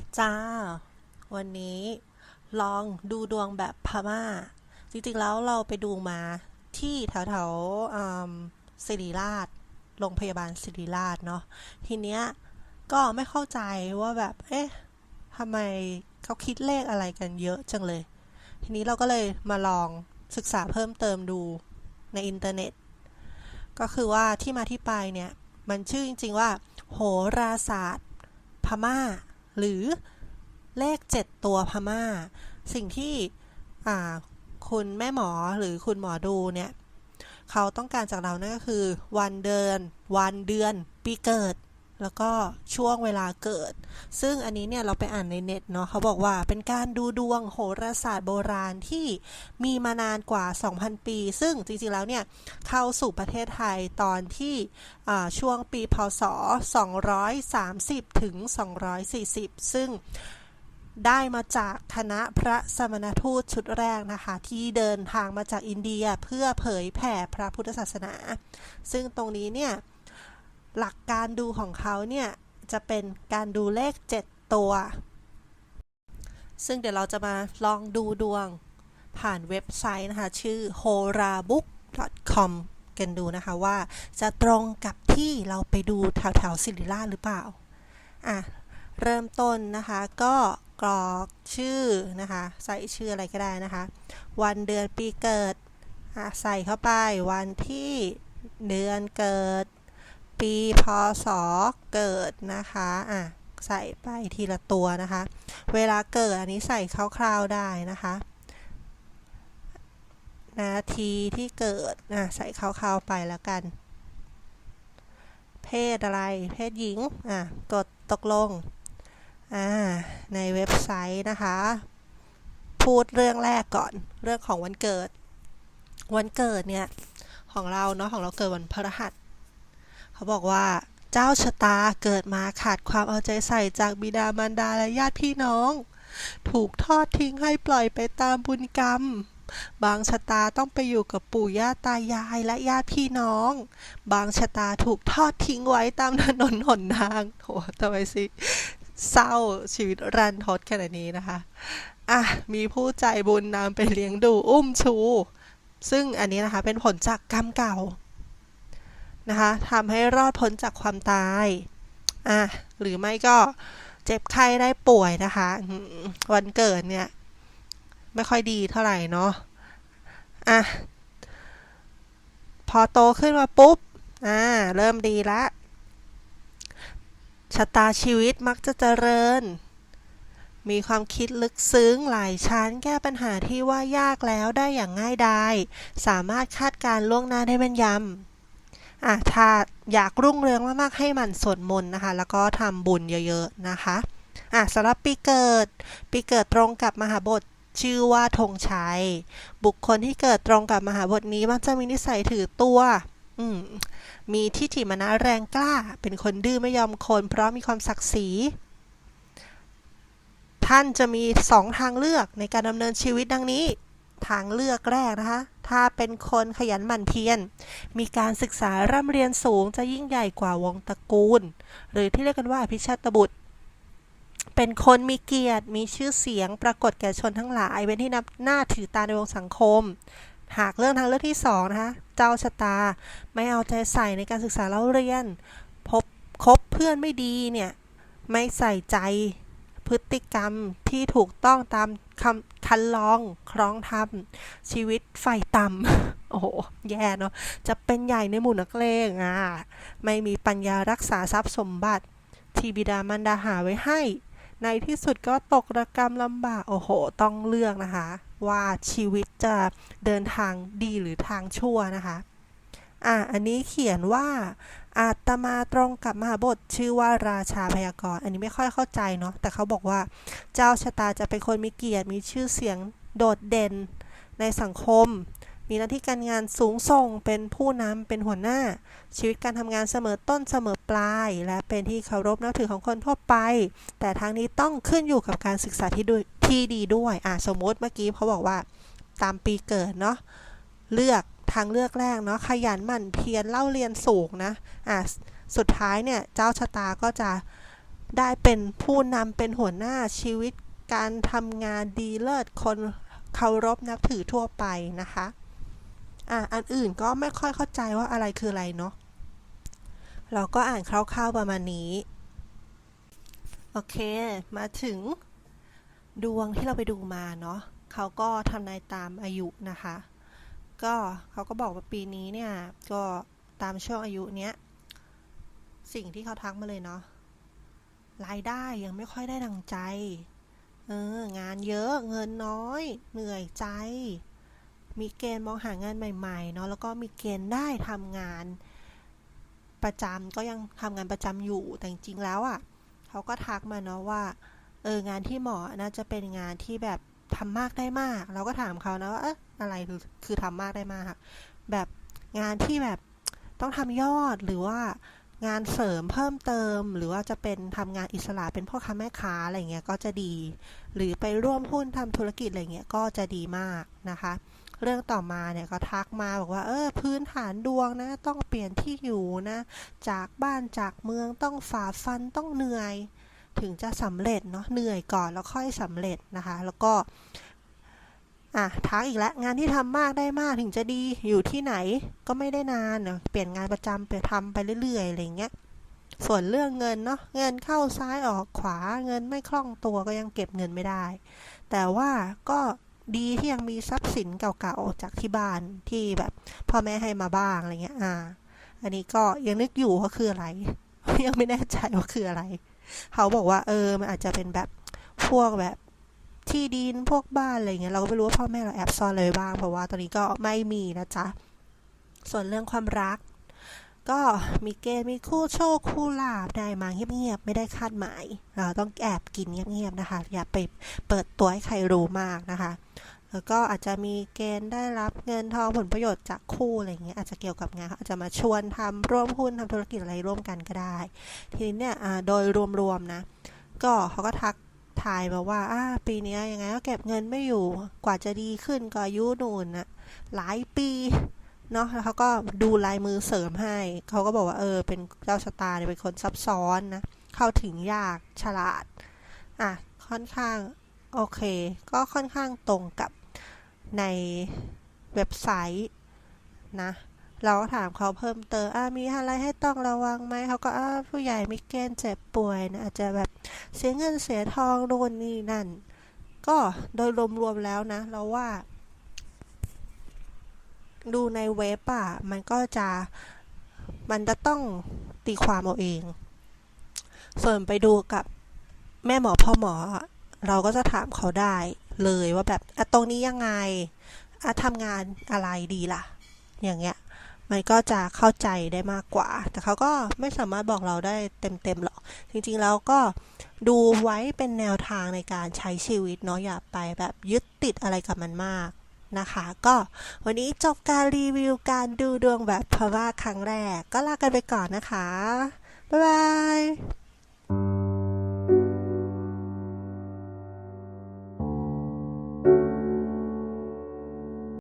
แล้วจ้า วันนี้ลองดูดวงแบบพม่า จริงๆแล้วเราไปดูมาที่แถวๆอืมศิริราชโรงพยาบาลศิริราชเนาะทีเนี้ยก็ไม่เข้าใจว่าแบบ เอ๊ะทำไมเขาคิดเลขอะไรกันเยอะจังเลย ทีนี้เราก็เลยมาลองศึกษาเพิ่มเติมดูในอินเทอร์เน็ต ก็คือว่าที่มาที่ไปเนี่ย มันชื่อจริง ๆ ว่า โหราศาสตร์ พม่า หรือเลขเจ็ดตัวพม่า สิ่งที่คุณแม่หมอหรือคุณหมอดูเนี่ย เขาต้องการจากเรานั่นก็คือ วันเดือน วันเดือน ปีเกิด แล้วก็ช่วงเวลาเกิด ซึ่งอันนี้เนี่ยเราไปอ่านในเน็ตเนาะเขาบอกว่าเป็นการดูดวงโหราศาสตร์โบราณที่มีมานานกว่า 2,000 ปี ซึ่งจริงๆแล้วเนี่ยเข้าสู่ประเทศไทยตอนที่ช่วงปีพศ 230 ถึง 240 ซึ่งได้มาจากคณะพระสมณทูตชุดแรกนะคะ ที่เดินทางมาจากอินเดียเพื่อเผยแผ่พระพุทธศาสนา ซึ่งตรงนี้เนี่ย หลักการดูของเขาเนี่ย จะเป็นการดูเลข 7 ตัว ซึ่งเดี๋ยวเราจะมาลองดูดวงผ่านเว็บไซต์นะคะ ชื่อ horabook.com กันดูนะคะว่าจะตรงกับที่เราไปดูแถวแถวๆศิริราชหรือเปล่า อะ เริ่มต้นนะคะก็กรอกชื่อนะคะ ใส่ชื่ออะไรก็ได้นะคะ วันเดือนปีเกิด อะ ใส่เข้าไปวันที่เดือนเกิด ปีพศเกิดนะคะอะใส่ไปทีละตัวนะคะ เวลาเกิดอันนี้ใส่คร่าวๆได้นะคะ นาทีที่เกิดอะใส่คร่าวๆไปแล้วกัน เพศอะไรเพศหญิงอะกดตกลงอ่าในเว็บไซต์นะคะ พูดเรื่องแรกก่อนเรื่องของวันเกิด วันเกิดเนี่ยของเราเนาะของเราเกิดวันพฤหัส เขาบอกว่า เจ้าชะตาเกิดมาขาดความเอาใจใส่จากบิดามารดาและญาติพี่น้อง ถูกทอดทิ้งให้ปล่อยไปตามบุญกรรม บางชะตาต้องไปอยู่กับปู่ย่าตายายและญาติพี่น้อง บางชะตาถูกทอดทิ้งไว้ตามถนนหนทางโหทำไมสิเศร้าชีวิตรันทดขนาดนี้นะคะอะมีผู้ใจบุญนำไปเลี้ยงดูอุ้มชู ซึ่งอันนี้นะคะเป็นผลจากกรรมเก่า นะคะทำให้รอดพ้นจากความตายอะหรือไม่ก็เจ็บไข้ได้ป่วยนะคะ วันเกิดเนี่ย ไม่ค่อยดีเท่าไหร่เนาะอะพอโตขึ้นมาปุ๊บอ่าเริ่มดีละชะตาชีวิตมักจะเจริญ มีความคิดลึกซึ้งหลายชั้นแก้ปัญหาที่ว่ายากแล้วได้อย่างง่ายดาย สามารถคาดการณ์ล่วงหน้าได้แม่นยำ อะถ้าอยากรุ่งเรืองมากๆให้มันสวดมนต์นะคะ แล้วก็ทำบุญเยอะๆนะคะอะสำหรับปีเกิด ปีเกิดตรงกับมหาบทชื่อว่าธงชัย บุคคลที่เกิดตรงกับมหาบทนี้มักจะมีนิสัยถือตัวอืมมีทิฏฐิมานะแรงกล้า เป็นคนดื้อไม่ยอมคน เพราะมีความศักดิ์ศรี ท่านจะมีสองทางเลือกในการดำเนินชีวิตดังนี้ ทางเลือกแรกนะคะ ถ้าเป็นคนขยันหมั่นเพียร มีการศึกษาร่ำเรียนสูงจะยิ่งใหญ่กว่าวงตระกูล หรือที่เรียกกันว่าอภิชาตบุตร เป็นคนมีเกียรติ มีชื่อเสียง ปรากฏแก่ชนทั้งหลาย เป็นที่นับหน้าถือตาในวงสังคม หากเรื่องทางเลือกที่สองนะคะ เจ้าชะตา ไม่เอาใจใส่ในการศึกษาเล่าเรียน พบคบเพื่อนไม่ดีเนี่ย ไม่ใส่ใจ พฤติกรรมที่ถูกต้องตามคำคันลองครองธรรมชีวิตไฟต่ำโอ้โหแย่เนาะจะเป็นใหญ่ในหมู่นักเลงอะไม่มีปัญญารักษาทรัพย์สมบัติ ที่บิดามารดาหาไว้ให้ ในที่สุดก็ตกระกรรมลำบากโอ้โห ต้องเลือกนะคะ ว่าชีวิตจะเดินทางดีหรือทางชั่วนะคะอะอันนี้เขียนว่า อาตมาตรงกับมหาบทชื่อว่าราชาพยากรณ์อันนี้ไม่ค่อยเข้าใจเนาะแต่เขาบอกว่าเจ้าชะตาจะเป็นคนมีเกียรติมีชื่อเสียงโดดเด่นในสังคม มีหน้าที่การงานสูงส่งเป็นผู้นำเป็นหัวหน้า ชีวิตการทำงานเสมอต้นเสมอปลาย และเป็นที่เคารพนับถือของคนทั่วไป แต่ทางนี้ต้องขึ้นอยู่กับการศึกษาที่ดที่ดีด้วยอะสมมติเมื่อกี้เขาบอกว่าตามปีเกิดเนาะเลือก ทางเลือกแรกเนาะขยันหมั่นเพียรเล่าเรียนสูงนะอะสุดท้ายเนี่ยเจ้าชะตาก็จะได้เป็นผู้นำเป็นหัวหน้าชีวิตการทำงานดีเลิศคนเคารพนับถือทั่วไปนะคะอะอันอื่นก็ไม่ค่อยเข้าใจว่าอะไรคืออะไรเนาะเราก็อ่านคร่าวๆประมาณนี้ โอเค มาถึงดวงที่เราไปดูมาเนาะเขาก็ทำนายตามอายุนะคะ ก็เขาก็บอกว่าปีนี้เนี่ย ก็ตามช่วงอายุเนี้ย สิ่งที่เขาทักมาเลยเนาะรายได้ยังไม่ค่อยได้ดังใจ เอองานเยอะเงินน้อย เหนื่อยใจ มีเกณฑ์มองหางานใหม่ๆเนาะแล้วก็มีเกณฑ์ได้ทำงานประจำก็ยังทำงานประจำอยู่แต่จริงๆแล้วอะ่ะเขาก็ทักมาเนาะว่า เอองานที่เหมาะน่าจะเป็นงานที่แบบทำมากได้มาก เราก็ถามเขานะว่าเอ๊ะ อะไรคือคือทำมากได้มากแบบงานที่แบบต้องทำยอดหรือว่างานเสริมเพิ่มเติม หรือว่าจะเป็นทำงานอิสระเป็นพ่อค้าแม่ค้าอะไรเงี้ยก็จะดี หรือไปร่วมหุ้นทำธุรกิจอะไรเงี้ยก็จะดีมากนะคะ เรื่องต่อมาเนี่ยก็ทักมาบอกว่า เออพื้นฐานดวงนะ ต้องเปลี่ยนที่อยู่นะ จากบ้านจากเมืองต้องฝ่าฟันต้องเหนื่อย ถึงจะสำเร็จเนาะเหนื่อยก่อนแล้วค่อยสำเร็จนะคะ แล้วก็ อะทักอีกแล้วงานที่ทำมากได้มากถึงจะดีอยู่ที่ไหนก็ไม่ได้นานเนาะเปลี่ยนงานประจำไปทำไปเรื่อยๆอะไรเงี้ยส่วนเรื่องเงินเนาะเงินเข้าซ้ายออกขวาเงินไม่คล่องตัวก็ยังเก็บเงินไม่ได้ แต่ว่าก็ดีที่ยังมีทรัพย์สินเก่าๆจากที่บ้านที่แบบพ่อแม่ให้มาบ้างอะไรเงี้ยอ่า อันนี้ก็ยังนึกอยู่ว่าคืออะไร ยังไม่แน่ใจว่าคืออะไร เขาบอกว่าเออมันอาจจะเป็นแบบพวกแบบ ที่ดินพวกบ้านอะไรเงี้ยเราก็ไม่รู้ว่าพ่อแม่เราแอบซ่อนเลยบ้าง เพราะว่าตอนนี้ก็ไม่มีนะจ๊ะ ส่วนเรื่องความรัก ก็มีเกณฑ์มีคู่โชคคู่ลาบได้มาเงียบๆไม่ได้คาดหมายเราต้องแอบกินเงียบๆนะคะ อย่าไปเปิดตัวให้ใครรู้มากนะคะแล้วก็อาจจะมีเกณฑ์ได้รับเงินทองผลประโยชน์จากคู่อะไรเงี้ยอาจจะเกี่ยวกับงานอาจจะมาชวนทำร่วมหุ้นทำธุรกิจอะไรร่วมกันก็ได้ ทีนี้เนี่ยโดยรวมๆนะ ก็เขาก็ทัก ทายมาว่าอ่าปีนี้ยังไงก็เก็บเงินไม่อยู่ กว่าจะดีขึ้นก็อายุนูนนะหลายปีเนาะแล้วเขาก็ดูลายมือเสริมให้ เขาก็บอกว่าเออ เป็นเจ้าชะตาเนี่ยเป็นคนซับซ้อนนะ เข้าถึงยากฉลาด อะ ค่อนข้าง โอเค ก็ค่อนข้างตรงกับในเว็บไซต์นะ เราก็ถามเขาเพิ่มเติมอ่ามีอะไรให้ต้องระวังไหม เขาก็อ่าผู้ใหญ่มีเกณฑ์เจ็บป่วยนะอาจจะแบบ เสียเงินเสียทองโน่นนี่นั่น ก็โดยรวมๆแล้วนะ เราว่า ดูในเว็บอะมันก็จะมันจะต้องตีความเอาเอง ส่วนไปดูกับแม่หมอพ่อหมอ เราก็จะถามเขาได้เลยว่าแบบอะตรงนี้ยังไงอะทำงานอะไรดีล่ะ อย่างเงี้ย มันก็จะเข้าใจได้มากกว่า แต่เขาก็ไม่สามารถบอกเราได้เต็มๆหรอก จริงๆแล้วก็ดูไว้เป็นแนวทางในการใช้ชีวิตเนาะอย่าไปแบบยึดติดอะไรกับมันมากนะคะ ก็วันนี้จบการรีวิวการดูดวงแบบพม่าครั้งแรก ก็ลากันไปก่อนนะคะ บ๊ายบาย